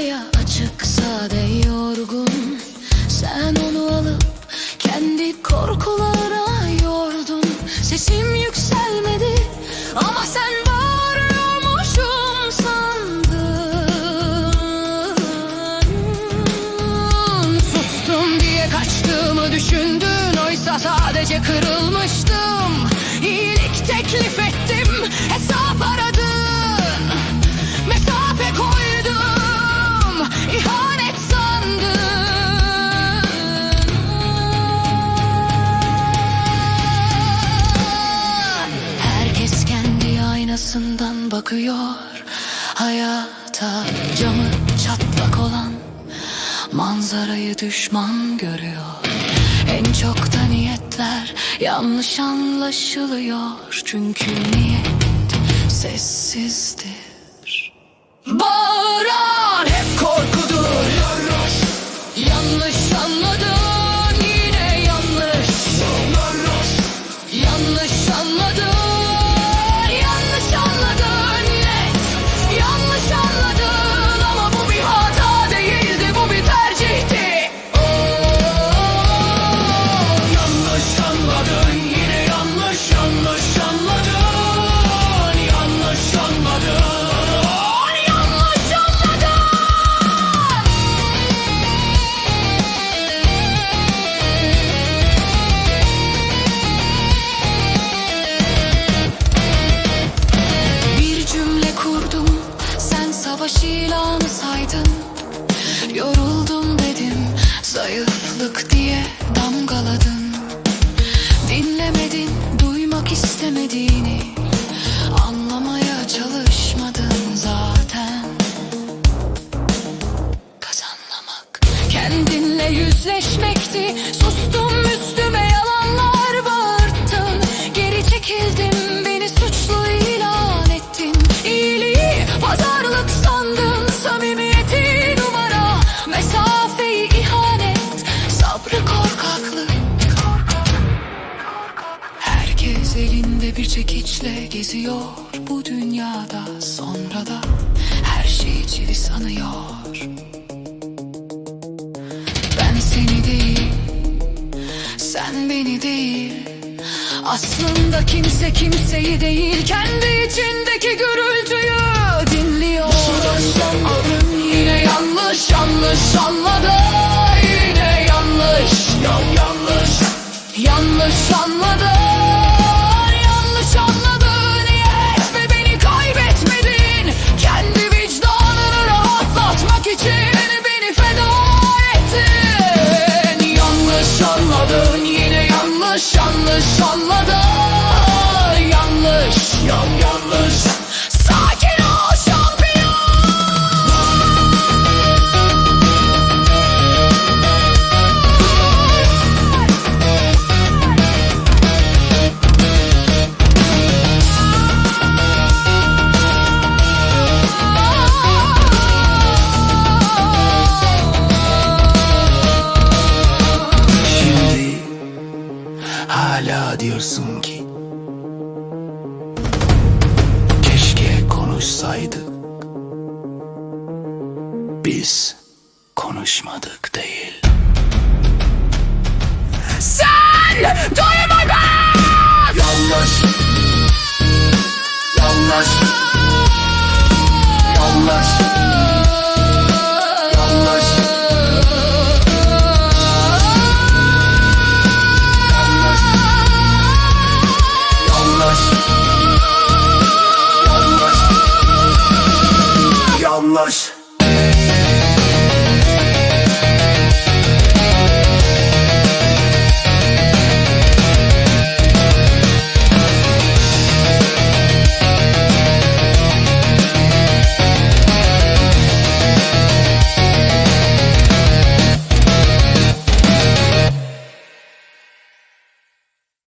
Bak sade yorgun. Sen onu alıp kendi korkulara yordun. Sesim yükselmedi ama sen bağırıyormuşum sandın. Sustum diye kaçtığımı düşündün Oysa sadece kırılmıştım. İyilik teklif ettim kendi aynasından bakıyor Hayata. Camı çatlak olan Manzarayı düşman görüyor. En çok da niyetler yanlış anlaşılıyor. Çünkü niyet sessizdir. Bağıran me dit çekiçle geziyor bu dünyada. Sonra da her şeyi çivi sanıyor. Ben seni değil, sen beni değil. Aslında kimse kimseyi değil Kendi içindeki gürültüyü dinliyor. Anladın yine yanlış yanlış anladın yanlış anladın Yanlış Yan yanlış hala diyorsun ki? Keşke konuşsaydık. Biz konuşmadık değil. Sen duyma beni Yanlış. Yanlış. Yanlış よし。